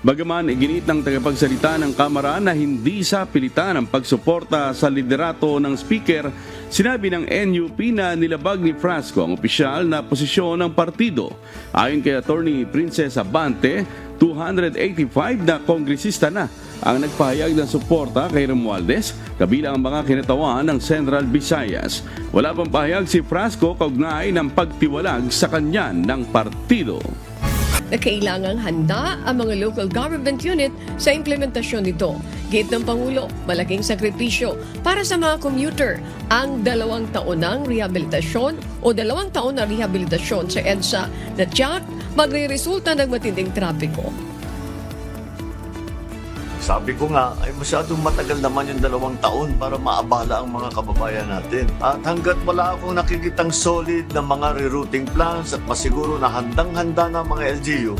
Bagaman iginit ng tagapagsalita ng Kamara na hindi sa pilitan ang pagsuporta sa liderato ng speaker, sinabi ng NUP na nilabag ni Frasco ang opisyal na posisyon ng partido. Ayon kay Attorney Princess Abante, 285 na kongresista na ang nagpahayag ng suporta kay Romualdez kabilang ang mga kinatawan ng Central Visayas. Wala pang pahayag si Frasco kaugnay ng pagtiwalag sa kanya ng partido na kailangang handa ang mga local government unit sa implementasyon nito. Gate ng Pangulo, malaking sakripisyo para sa mga commuter ang dalawang taon ng rehabilitasyon o dalawang taon na rehabilitasyon sa EDSA na tiyak magre-resulta ng matinding trapiko. Sabi ko nga, ay masyadong matagal naman yung dalawang taon para maabala ang mga kababayan natin. At hanggat wala akong nakikitang solid na mga rerouting plans at masiguro na handang-handa na mga LGU,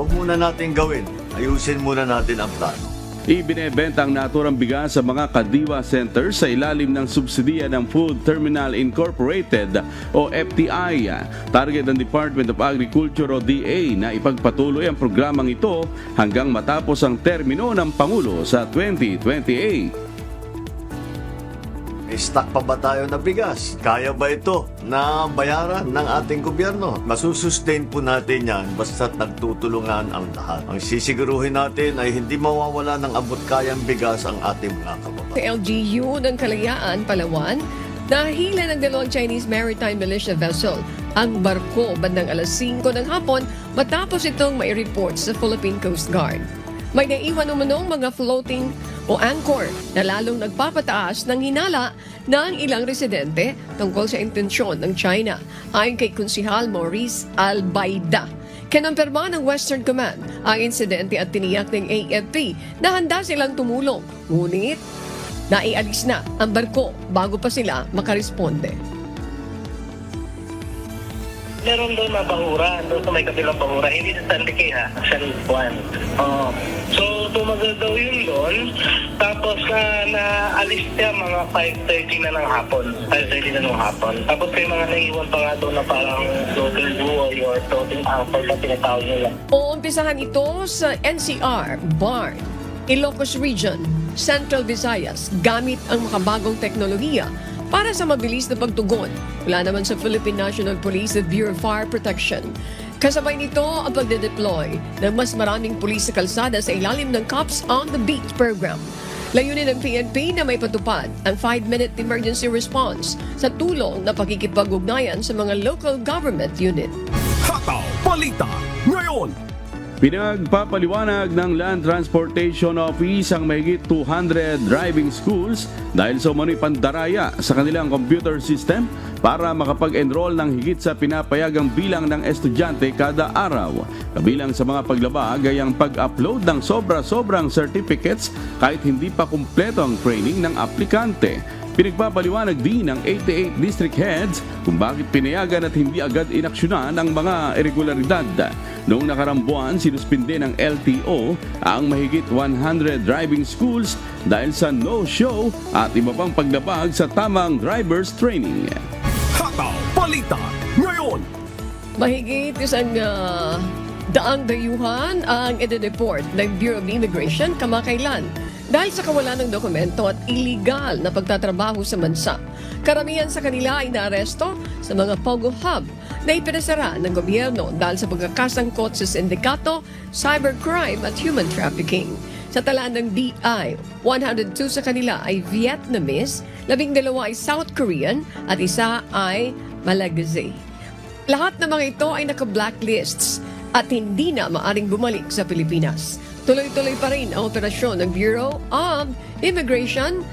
huwag muna natin gawin. Ayusin muna natin ang plano. Ibinebenta ang naturang bigas sa mga Kadiwa Centers sa ilalim ng subsidiya ng Food Terminal Incorporated o FTI. Target ng Department of Agriculture o DA na ipagpatuloy ang programang ito hanggang matapos ang termino ng Pangulo sa 2028. May stock pa ba tayo na bigas? Kaya ba ito na bayaran ng ating gobyerno? Masusustain po natin yan basta't nagtutulungan ang lahat. Ang sisiguruhin natin ay hindi mawawala ng abot kayang bigas ang ating mga kababayan. Sa LGU ng Kalayaan, Palawan, nahila ng dalawang Chinese maritime militia vessel ang barko bandang alas 5 ng hapon matapos itong may report sa Philippine Coast Guard. May naiwan umanong mga floating o anchor na lalong nagpapataas ng hinala ng ilang residente tungkol sa intensyon ng China. Ayon kay Konsihal Maurice Albaida, Kinampirma ng Western Command ang insidente at tiniyak ng AFP na handa silang tumulong. Ngunit naialis na ang barko bago pa sila makaresponde. Meron doon na bahura, doon sa may kabilang bahura, hindi sa San Lique ha, San Juan. Oo. So, tumagal daw yun doon, tapos na naalis siya mga 5.30 na ng hapon, 5.30 na ng hapon. Tapos may mga naiwan pa nga doon na parang floating buoy or floating anchor na tinatawag nila. Uumpisahan ito sa NCR, BARD, Ilocos Region, Central Visayas gamit ang makabagong teknolohiya para sa mabilis na pagtugon mula naman sa Philippine National Police at Bureau of Fire Protection. Kasabay nito ang pagde-deploy ng mas maraming pulis sa kalsada sa ilalim ng Cops on the Beat program. Layunin ng PNP na may patupad ang 5-minute emergency response sa tulong na pakikipag-ugnayan sa mga local government unit. Hataw Balita. Pinagpapaliwanag ng Land Transportation Office ang mahigit 200 driving schools dahil sa umano'y pandaraya sa kanilang computer system para makapag-enroll ng higit sa pinapayagang bilang ng estudyante kada araw. Kabilang sa mga paglabag ay ang pag-upload ng sobra-sobrang certificates kahit hindi pa kumpleto ang training ng aplikante. Pinagpapaliwanag din ng 88 district heads kung bakit pinayagan at hindi agad inaksyonan ang mga irregularidad. Noong nakarang buwan, sinuspinde ng LTO ang mahigit 100 driving schools dahil sa no-show at iba pang paglabag sa tamang driver's training. Hataw Balita ngayon. Mahigit isang ah, daang dayuhan ang ide-deport ng Bureau of Immigration kamakailan dahil sa kawalan ng dokumento at illegal na pagtatrabaho sa bansa. Karamihan sa kanila ay naaresto sa mga Pogo Hub na ipinasara ng gobyerno dahil sa pagkakasangkot sa sindikato, cybercrime at human trafficking. Sa tala ng DI, 102 sa kanila ay Vietnamese, labing dalawa ay South Korean at isa ay Malagasy. Lahat ng mga ito ay naka-blacklists at hindi na maaring bumalik sa Pilipinas. Tuloy-tuloy pa rin ang operasyon ng Bureau of Immigration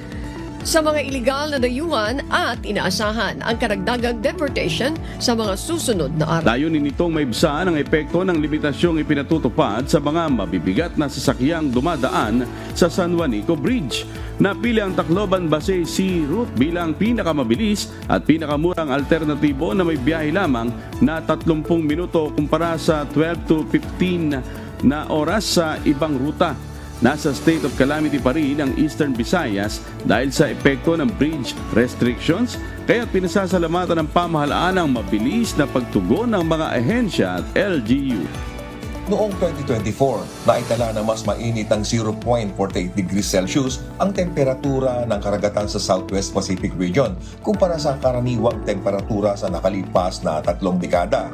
sa mga iligal na dayuhan at inaasahan ang karagdagang deportation sa mga susunod na araw. Layunin nitong maibsan ang epekto ng limitasyong ipinatutupad sa mga mabibigat na sasakyang dumadaan sa San Juanico Bridge. Napili ang Tacloban Basay Sea Route bilang pinakamabilis at pinakamurang alternatibo na may biyahe lamang na 30 minuto kumpara sa 12 to 15 na oras sa ibang ruta. Nasa state of calamity pa rin ang Eastern Visayas dahil sa epekto ng bridge restrictions kaya pinasasalamatan ng pamahalaan ang mabilis na pagtugon ng mga ahensya at LGU. Noong 2024, naitala na mas mainit ng 0.48 degrees Celsius ang temperatura ng karagatan sa Southwest Pacific region kumpara sa karaniwang temperatura sa nakalipas na tatlong dekada.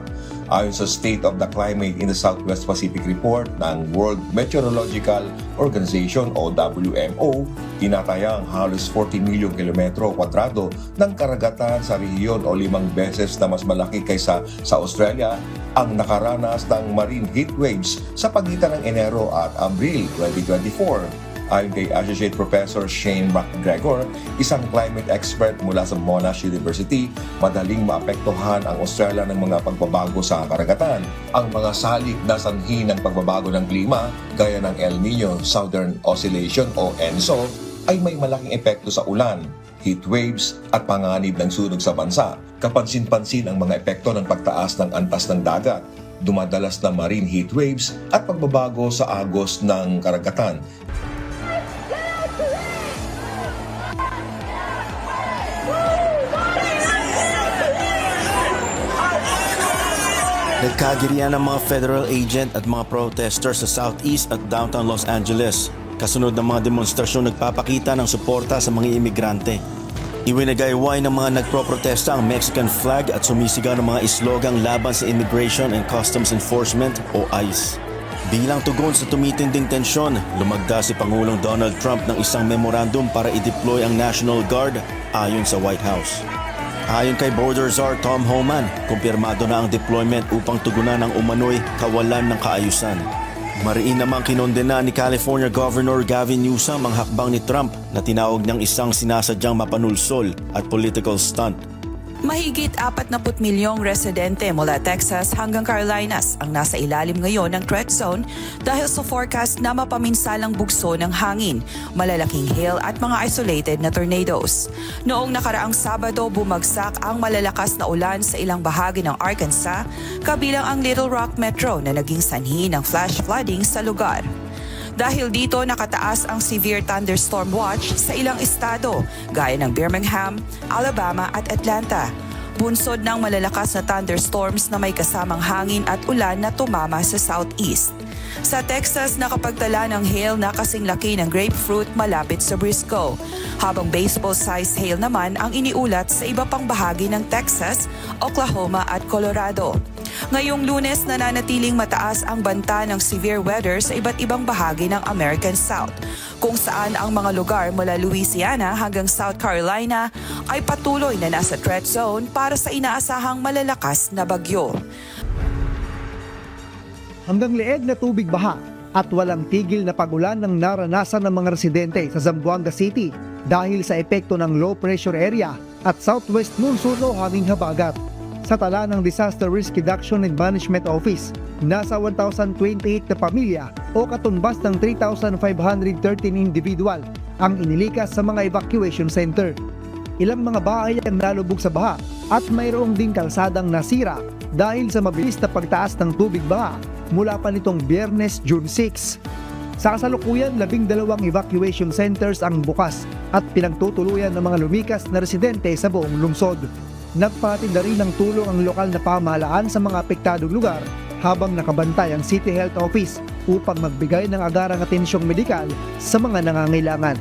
Ayon sa State of the Climate in the Southwest Pacific Report ng World Meteorological Organization o WMO, tinatayang halos 40 milyong kilometro kwadrado ng karagatan sa rehiyon o limang beses na mas malaki kaysa sa Australia ang nakaranas ng marine heat waves sa pagitan ng Enero at Abril 2024. Ayon kay Associate Professor Shane McGregor, isang climate expert mula sa Monash University, madaling maapektuhan ang Australia ng mga pagbabago sa karagatan. Ang mga salik na sanhi ng pagbabago ng klima, gaya ng El Nino Southern Oscillation o ENSO, ay may malaking epekto sa ulan, heat waves at panganib ng sunog sa bansa. Kapansin-pansin ang mga epekto ng pagtaas ng antas ng dagat, dumadalas na marine heat waves at pagbabago sa agos ng karagatan Nagkagirian ng mga federal agent at mga protesters sa Southeast at downtown Los Angeles. Kasunod ng mga demonstrasyon nagpapakita ng suporta sa mga imigrante. Iwinagayway ng mga nagproprotesta ang Mexican flag at sumisigaw ng mga islogang laban sa Immigration and Customs Enforcement o ICE. Bilang tugon sa tumitinding tensyon, lumagda si Pangulong Donald Trump ng isang memorandum para i-deploy ang National Guard ayon sa White House. Ayon kay Border Czar Tom Homan, kumpirmado na ang deployment upang tugunan ang umano'y kawalan ng kaayusan. Mariin namang kinondena ni California Governor Gavin Newsom ang hakbang ni Trump na tinawag niyang isang sinasadyang mapanulsol at political stunt. Mahigit 40 milyong residente mula Texas hanggang Carolinas ang nasa ilalim ngayon ng threat zone dahil sa forecast na mapaminsalang bugso ng hangin, malalaking hail at mga isolated na tornadoes. Noong nakaraang Sabado, bumagsak ang malalakas na ulan sa ilang bahagi ng Arkansas, kabilang ang Little Rock Metro na naging sanhi ng flash flooding sa lugar. Dahil dito nakataas ang severe thunderstorm watch sa ilang estado gaya ng Birmingham, Alabama at Atlanta. Bunsod ng malalakas na thunderstorms na may kasamang hangin at ulan na tumama sa southeast. Sa Texas, nakapagtala ng hail na kasing laki ng grapefruit malapit sa Briscoe, habang baseball-sized hail naman ang iniulat sa iba pang bahagi ng Texas, Oklahoma at Colorado. Ngayong lunes, nananatiling mataas ang banta ng severe weather sa iba't ibang bahagi ng American South, kung saan ang mga lugar mula Louisiana hanggang South Carolina ay patuloy na nasa threat zone para sa inaasahang malalakas na bagyo. hanggang leeg na tubig baha at walang tigil na pagulan ng naranasan ng mga residente sa Zamboanga City dahil sa epekto ng low pressure area at southwest monsoon o hanging habagat. Sa tala ng Disaster Risk Reduction and Management Office, nasa 1,028 na pamilya o katumbas ng 3,513 individual ang inilikas sa mga evacuation center. Ilang mga bahay ang nalubog sa baha at mayroong ding kalsadang nasira dahil sa mabilis na pagtaas ng tubig baha mula pa nitong biyernes June 6. Sa kasalukuyan, labing dalawang evacuation centers ang bukas at pinagtutuluyan ng mga lumikas na residente sa buong lungsod. Nagpatinda rin ng tulong ang lokal na pamahalaan sa mga apektadong lugar habang nakabantay ang City Health Office upang magbigay ng agarang atensyong medikal sa mga nangangailangan.